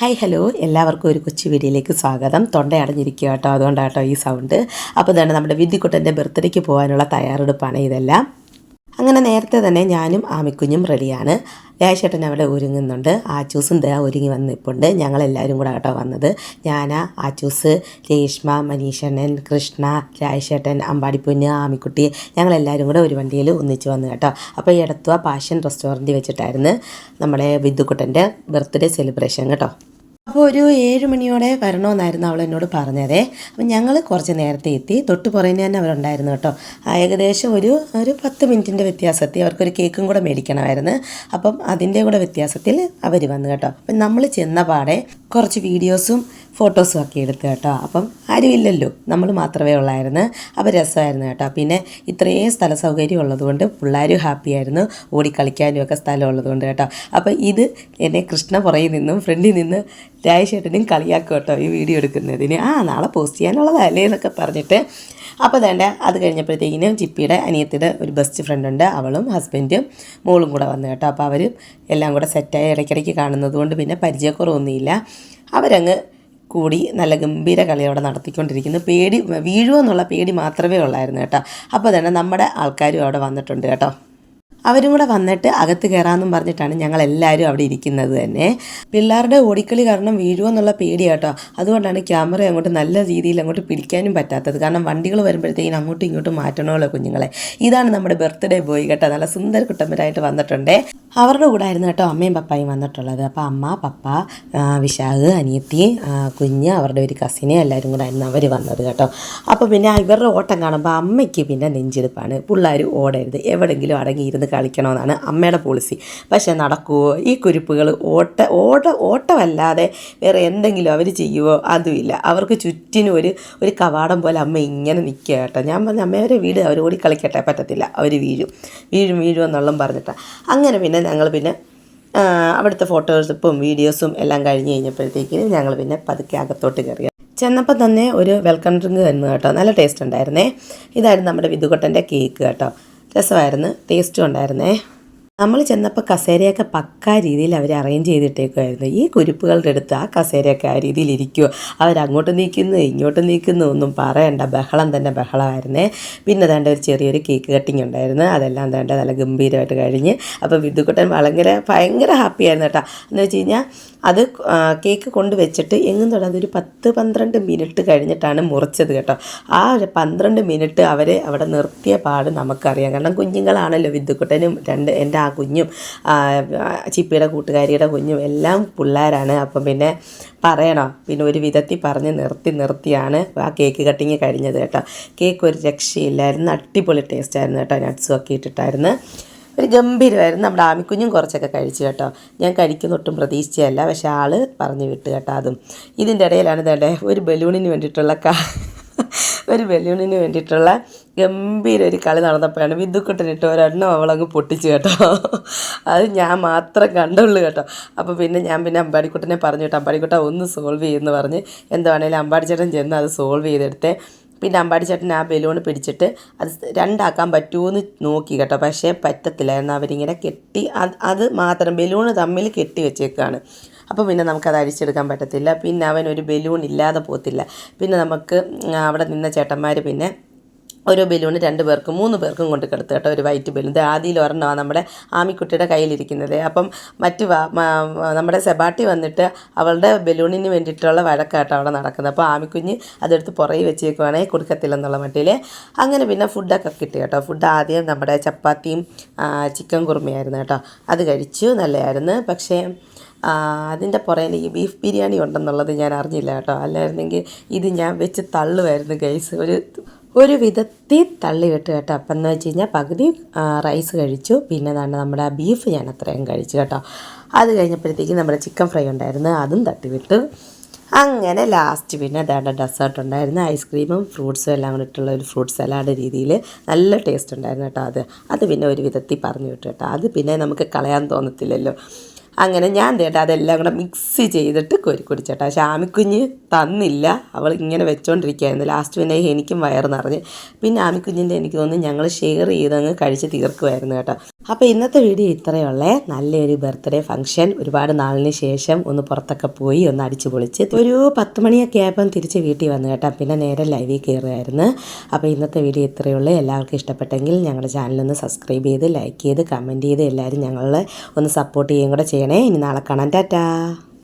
Hi hello എല്ലാവർക്കും ഒരു കൊച്ചു വീഡിയോയിലേക്ക് സ്വാഗതം. തൊണ്ട അടഞ്ഞിരിക്കുക കേട്ടോ അതുകൊണ്ടാട്ടോ ഈ സൗണ്ട് അപ്പോൾ തന്നെ നമ്മുടെ വിദ്യുക്കുട്ടന്റെ ബർത്ത്ഡേക്ക് പോകാനുള്ള തയ്യാറെടുപ്പാണ് ഇതെല്ലാം. അങ്ങനെ നേരത്തെ തന്നെ ഞാനും ആമിക്കുഞ്ഞും റെഡിയാണ്. രാജേട്ടൻ അവിടെ ഒരുങ്ങുന്നുണ്ട്. ആച്ചൂസും ദേ ഒരുങ്ങി വന്ന് നിൽപ്പുണ്ട് ഞങ്ങളെല്ലാവരും കൂടെ കേട്ടോ വന്നത്. ഞാൻ ആച്ചൂസ് രേഷ്മ മനീഷണ്ണൻ കൃഷ്ണ രാജേട്ടൻ അമ്പാടിക്കുഞ്ഞ് ആമിക്കുട്ടി ഞങ്ങളെല്ലാവരും കൂടെ ഒരു വണ്ടിയിൽ ഒന്നിച്ച് വന്നു കേട്ടോ. അപ്പോൾ ഈ എടത്തുവ പാഷൻ റെസ്റ്റോറന്റിൽ വെച്ചിട്ടായിരുന്നു നമ്മുടെ വിദ്യുക്കുട്ടന്റെ ബർത്ത്ഡേ സെലിബ്രേഷൻ കേട്ടോ. അപ്പോൾ ഒരു ഏഴ് മണിയോടെ വരണമെന്നായിരുന്നു അവൾ എന്നോട് പറഞ്ഞതേ. അപ്പം ഞങ്ങൾ കുറച്ച് നേരത്തെ എത്തി. തൊട്ട് പുറകിന് തന്നെ അവരുണ്ടായിരുന്നു കേട്ടോ. ഏകദേശം ഒരു ഒരു പത്ത് മിനിറ്റിന്റെ വ്യത്യാസത്തിൽ അവർക്കൊരു കേക്കും കൂടെ മേടിക്കണമായിരുന്നു. അപ്പം അതിന്റെ കൂടെ വ്യത്യാസത്തിൽ അവർ വന്നു കേട്ടോ. അപ്പം നമ്മൾ ചെന്ന പാടെ കുറച്ച് വീഡിയോസും ഫോട്ടോസും ഒക്കെ എടുത്തു കേട്ടോ. അപ്പം ആരുമില്ലല്ലോ. നമ്മൾ മാത്രമേ ഉള്ളായിരുന്നു. അപ്പോൾ രസമായിരുന്നു കേട്ടോ. പിന്നെ ഇത്രയും സ്ഥല സൗകര്യം ഉള്ളതുകൊണ്ട് പിള്ളേരും ഹാപ്പിയായിരുന്നു ഓടിക്കളിക്കാനും ഒക്കെ സ്ഥലം ഉള്ളതുകൊണ്ട് കേട്ടോ. അപ്പോൾ ഇത് എന്നെ കൃഷ്ണ പുറയിൽ നിന്നും ഫ്രണ്ടിൽ നിന്ന് രാജേട്ടനും കളിയാക്കും കേട്ടോ ഈ വീഡിയോ എടുക്കുന്നതിന്. ആ നാളെ പോസ്റ്റ് ചെയ്യാനുള്ളതല്ലേ എന്നൊക്കെ പറഞ്ഞിട്ട്. അപ്പോൾ വേണ്ട അത് കഴിഞ്ഞപ്പോഴത്തേക്കിനും ജിപ്പിയുടെ അനിയത്തിയുടെ ഒരു ബെസ്റ്റ് ഫ്രണ്ടുണ്ട് അവളും ഹസ്ബൻഡും മോളും കൂടെ വന്നു കേട്ടോ. അപ്പോൾ അവർ എല്ലാം കൂടെ സെറ്റായി ഇടയ്ക്കിടയ്ക്ക് കാണുന്നത് കൊണ്ട് പിന്നെ പരിചയക്കുറവൊന്നുമില്ല. അവരങ്ങ് കൂടി നല്ല ഗംഭീര കളി അവിടെ നടത്തിക്കൊണ്ടിരിക്കുന്നു. പേടി വീഴുമോ എന്നുള്ള പേടി മാത്രമേ ഉള്ളായിരുന്നു കേട്ടോ. അപ്പോൾ തന്നെ നമ്മുടെ ആൾക്കാരും അവിടെ വന്നിട്ടുണ്ട് കേട്ടോ. അവരും കൂടെ വന്നിട്ട് അകത്ത് കയറാമെന്നും പറഞ്ഞിട്ടാണ് ഞങ്ങൾ എല്ലാവരും അവിടെ ഇരിക്കുന്നത് തന്നെ. പിള്ളേരുടെ ഓടിക്കളി കാരണം വീഴുമോ എന്നുള്ള പേടി കേട്ടോ. അതുകൊണ്ടാണ് ക്യാമറ അങ്ങോട്ട് നല്ല രീതിയിൽ അങ്ങോട്ട് പിടിക്കാനും പറ്റാത്തത്. കാരണം വണ്ടികൾ വരുമ്പോഴത്തേക്കും അങ്ങോട്ടും ഇങ്ങോട്ടും മാറ്റണമല്ലോ കുഞ്ഞുങ്ങളെ. ഇതാണ് നമ്മുടെ ബർത്ത്ഡേ ബോയ് കേട്ടോ. നല്ല സുന്ദര കുട്ടമ്പരായിട്ട് വന്നിട്ടുണ്ട്. അവരുടെ കൂടെ ആയിരുന്നു കേട്ടോ അമ്മയും പപ്പായും വന്നിട്ടുള്ളത്. അപ്പോൾ അമ്മ പപ്പ വിശാഖ് അനിയത്തി കുഞ്ഞ് അവരുടെ ഒരു കസിനെ എല്ലാവരും കൂടെ ആയിരുന്നു അവർ വന്നത് കേട്ടോ. അപ്പോൾ പിന്നെ ഇവരുടെ ഓട്ടം കാണുമ്പോൾ അമ്മയ്ക്ക് പിന്നെ നെഞ്ചെടുപ്പാണ്. പിള്ളേർ ഓടരുത്. എവിടെയെങ്കിലും അടങ്ങിയിരുന്ന് കളിക്കണമെന്നാണ് അമ്മയുടെ പോളിസി പക്ഷേ നടക്കുമോ ഈ കുരുപ്പുകൾ ഓട്ട ഓട്ട ഓട്ടമല്ലാതെ വേറെ എന്തെങ്കിലും അവർ ചെയ്യുമോ അതുമില്ല. അവർക്ക് ചുറ്റിനും ഒരു ഒരു കവാടം പോലെ അമ്മ ഇങ്ങനെ നിൽക്കുക കേട്ടോ. ഞാൻ പറഞ്ഞ അമ്മയുടെ വീട് അവർ ഓടി കളിക്കട്ടെ പറ്റത്തില്ല. അവർ വീഴും. വീഴും വീഴും എന്നുള്ളതും പറഞ്ഞിട്ടാണ് അങ്ങനെ പിന്നെ ഞങ്ങൾ പിന്നെ അവിടുത്തെ ഫോട്ടോസും വീഡിയോസും എല്ലാം കഴിഞ്ഞ് കഴിഞ്ഞപ്പോഴത്തേക്കിന് ഞങ്ങൾ പിന്നെ പതുക്കെ അകത്തോട്ട് കയറി. ചെന്നപ്പോൾ തന്നെ ഒരു വെൽക്കം ഡ്രിങ്ക് തന്നു കേട്ടോ. നല്ല ടേസ്റ്റ് ഉണ്ടായിരുന്നേ. ഇതായിരുന്നു നമ്മുടെ വിധുകൊട്ടന്റെ കേക്ക് കേട്ടോ. രസമായിരുന്നു ടേസ്റ്റും ഉണ്ടായിരുന്നേ. നമ്മൾ ചെന്നപ്പോൾ കസേരയൊക്കെ പക്കാ രീതിയിൽ അവർ അറേഞ്ച് ചെയ്തിട്ടേക്കുമായിരുന്നു ഈ കുരുപ്പുകളുടെ അടുത്ത് ആ കസേരയൊക്കെ ആ രീതിയിൽ ഇരിക്കുമോ അവരങ്ങോട്ട് നീക്കുന്നു ഇങ്ങോട്ട് നീക്കുന്നു ഒന്നും പറയണ്ട. ബഹളം തന്നെ ബഹളമായിരുന്നേ. പിന്നെ വേണ്ട ഒരു ചെറിയൊരു കേക്ക് കട്ടിങ് ഉണ്ടായിരുന്നു. അതെല്ലാം വേണ്ട നല്ല ഗംഭീരമായിട്ട് കഴിഞ്ഞ്. അപ്പോൾ വിദ്യുക്കുട്ടൻ ഭയങ്കര ഭയങ്കര ഹാപ്പിയായിരുന്നു കേട്ടോ. എന്ന് വെച്ച് കഴിഞ്ഞാൽ അത് കേക്ക് കൊണ്ട് വെച്ചിട്ട് എങ്ങും തൊടാതെ ഒരു പത്ത് പന്ത്രണ്ട് മിനിറ്റ് കഴിഞ്ഞിട്ടാണ് മുറിച്ചത് കേട്ടോ. ആ ഒരു പന്ത്രണ്ട് മിനിറ്റ് അവരെ അവിടെ നിർത്തിയ പാട് നമുക്കറിയാം. കാരണം കുഞ്ഞുങ്ങളാണല്ലോ വിദ്യുക്കുട്ടനും രണ്ട് എന്റെ കുഞ്ഞും ചിപ്പിയുടെ കൂട്ടുകാരിയുടെ കുഞ്ഞും എല്ലാം പിള്ളേരാണ്. അപ്പം പിന്നെ പറയണോ? പിന്നെ ഒരു വിധത്തിൽ പറഞ്ഞ് നിർത്തി നിർത്തിയാണ് ആ കേക്ക് കട്ടിങ് കഴിഞ്ഞത് കേട്ടോ. കേക്ക് ഒരു രക്ഷയില്ലായിരുന്നു. അടിപൊളി ടേസ്റ്റ് ആയിരുന്നു കേട്ടോ. നട്ട്സും ഒക്കെ ഇട്ടിട്ടായിരുന്നു. ഒരു ഗംഭീരമായിരുന്നു. നമ്മുടെ ആമിക്കുഞ്ഞും കുറച്ചൊക്കെ കഴിച്ചു കേട്ടോ. ഞാൻ കഴിക്കുന്ന ഒട്ടും പ്രതീക്ഷിച്ചതല്ല. പക്ഷേ ആൾ പറഞ്ഞു വിട്ടു കേട്ടോ അതും. ഇതിന്റെ ഇടയിലാണ് ഇതേ ഒരു ബലൂണിന് വേണ്ടിയിട്ടുള്ള ക ഒരു ബലൂണിന് വേണ്ടിയിട്ടുള്ള ഗംഭീര ഒരു കളി നടന്നപ്പോഴാണ് വിദ്യുക്കുട്ടനിട്ട് ഒരെണ്ണം അവളങ്ങ് പൊട്ടിച്ചു കേട്ടോ. അത് ഞാൻ മാത്രം കണ്ടുള്ളൂ കേട്ടോ. അപ്പോൾ പിന്നെ ഞാൻ പിന്നെ അമ്പാടിക്കുട്ടനെ പറഞ്ഞു കേട്ടോ അമ്പാടിക്കുട്ട ഒന്ന് സോൾവ് ചെയ്യുമെന്ന് പറഞ്ഞ് എന്താണേലും അമ്പാടിച്ചേട്ടൻ ചെന്ന് അത് സോൾവ് ചെയ്തെടുത്തേ. പിന്നെ അമ്പാടി ചേട്ടൻ ആ ബലൂൺ പിടിച്ചിട്ട് അത് രണ്ടാക്കാൻ പറ്റുമോയെന്ന് നോക്കി കേട്ടോ. പക്ഷേ പറ്റത്തില്ലായിരുന്നു. അവരിങ്ങനെ കെട്ടി അത് അത് മാത്രം ബലൂൺ തമ്മിൽ കെട്ടി വെച്ചേക്കാണ്. അപ്പോൾ പിന്നെ നമുക്കത് അഴിച്ചെടുക്കാൻ പറ്റത്തില്ല. പിന്നെ അവൻ ഒരു ബലൂൺ ഇല്ലാതെ പോകത്തില്ല. പിന്നെ നമുക്ക് അവിടെ നിന്ന ചേട്ടന്മാർ പിന്നെ ഓരോ ബലൂൺ രണ്ട് പേർക്കും മൂന്ന് പേർക്കും കൊണ്ട് കിടത്തു കേട്ടോ ഒരു വൈറ്റ് ബലൂൺ. ഇത് ആദ്യയിൽ ഒരെണ്ണമാണ് നമ്മുടെ ആമിക്കുട്ടിയുടെ കയ്യിലിരിക്കുന്നത്. അപ്പം മറ്റ് നമ്മുടെ സെബാട്ടി വന്നിട്ട് അവളുടെ ബലൂണിന് വേണ്ടിയിട്ടുള്ള വഴക്കാട്ടോ അവിടെ നടക്കുന്നത്. അപ്പോൾ ആമിക്കുഞ്ഞ് അതെടുത്ത് പുറകെ വെച്ചേക്കുവാണെങ്കിൽ കൊടുക്കത്തില്ലെന്നുള്ള മട്ടിൽ അങ്ങനെ പിന്നെ ഫുഡൊക്കെ കിട്ടി കേട്ടോ. ഫുഡ് ആദ്യം നമ്മുടെ ചപ്പാത്തിയും ചിക്കൻ കുറുമയായിരുന്നു കേട്ടോ. അത് കഴിച്ചു നല്ലതായിരുന്നു പക്ഷേ അതിന്റെ പുറകിൽ ഈ ബീഫ് ബിരിയാണി ഉണ്ടെന്നുള്ളത് ഞാൻ അറിഞ്ഞില്ല കേട്ടോ. അല്ലായിരുന്നെങ്കിൽ ഇത് ഞാൻ വെച്ച് തള്ളുമായിരുന്നു ഗൈസ് ഒരു ഒരു വിധത്തിൽ തള്ളി വിട്ട് കേട്ടോ. അപ്പം എന്ന് വെച്ച് കഴിഞ്ഞാൽ പകുതി റൈസ് കഴിച്ചു. പിന്നെ തന്നെ നമ്മുടെ ബീഫ് ഞാൻ അത്രയും കഴിച്ചു കേട്ടോ. അത് കഴിഞ്ഞപ്പോഴത്തേക്ക് നമ്മുടെ ചിക്കൻ ഫ്രൈ ഉണ്ടായിരുന്നു. അതും തട്ടിവിട്ടു. അങ്ങനെ ലാസ്റ്റ് പിന്നെ അതാണ്ട് ഡെസേർട്ട് ഉണ്ടായിരുന്നു. ഐസ്ക്രീമും ഫ്രൂട്ട്സും എല്ലാം കൂടി ഇട്ടുള്ള ഒരു ഫ്രൂട്ട് സലാഡ് രീതിയിൽ നല്ല ടേസ്റ്റ് ഉണ്ടായിരുന്നു കേട്ടോ അത്. അത് പിന്നെ ഒരു വിധത്തിൽ പറഞ്ഞു വിട്ടു കേട്ടോ. അത് പിന്നെ നമുക്ക് കളയാൻ തോന്നത്തില്ലല്ലോ. അങ്ങനെ ഞാൻ തേട്ടാ അതെല്ലാം കൂടെ മിക്സ് ചെയ്തിട്ട് കോരി കുടിച്ചേട്ടാ. പക്ഷെ തന്നില്ല. അവൾ ഇങ്ങനെ വെച്ചോണ്ടിരിക്കുകയായിരുന്നു. ലാസ്റ്റ് പിന്നെ എനിക്കും വയറ് നിറഞ്ഞ്. പിന്നെ ആമിക്കുഞ്ഞിന്റെ എനിക്ക് തോന്നുന്നു ഞങ്ങൾ ഷെയർ ചെയ്തങ്ങ് കഴിച്ച് തീർക്കുമായിരുന്നു കേട്ടോ. അപ്പോൾ ഇന്നത്തെ വീഡിയോ ഇത്രയുള്ളേ. നല്ലൊരു ബർത്ത്ഡേ ഫംഗ്ഷൻ ഒരുപാട് നാളിന് ശേഷം ഒന്ന് പുറത്തൊക്കെ പോയി ഒന്ന് അടിച്ചു പൊളിച്ച്. ഒരു പത്ത് മണിയൊക്കെ ആയപ്പം തിരിച്ച് വീട്ടിൽ വന്നു കേട്ടോ. പിന്നെ നേരെ ലൈവിൽ കയറുമായിരുന്നു അപ്പോൾ ഇന്നത്തെ വീഡിയോ ഇത്രയേ ഉള്ളൂ എല്ലാവർക്കും ഇഷ്ടപ്പെട്ടെങ്കിൽ ഞങ്ങളുടെ ചാനലൊന്ന് സബ്സ്ക്രൈബ് ചെയ്ത് ലൈക്ക് ചെയ്ത് കമന്റ് ചെയ്ത് എല്ലാവരും ഞങ്ങളെ ഒന്ന് സപ്പോർട്ട് ചെയ്യുകയും കൂടെ ചെയ്യണേ ഇനി നാളെ കാണാം. ടാറ്റാ.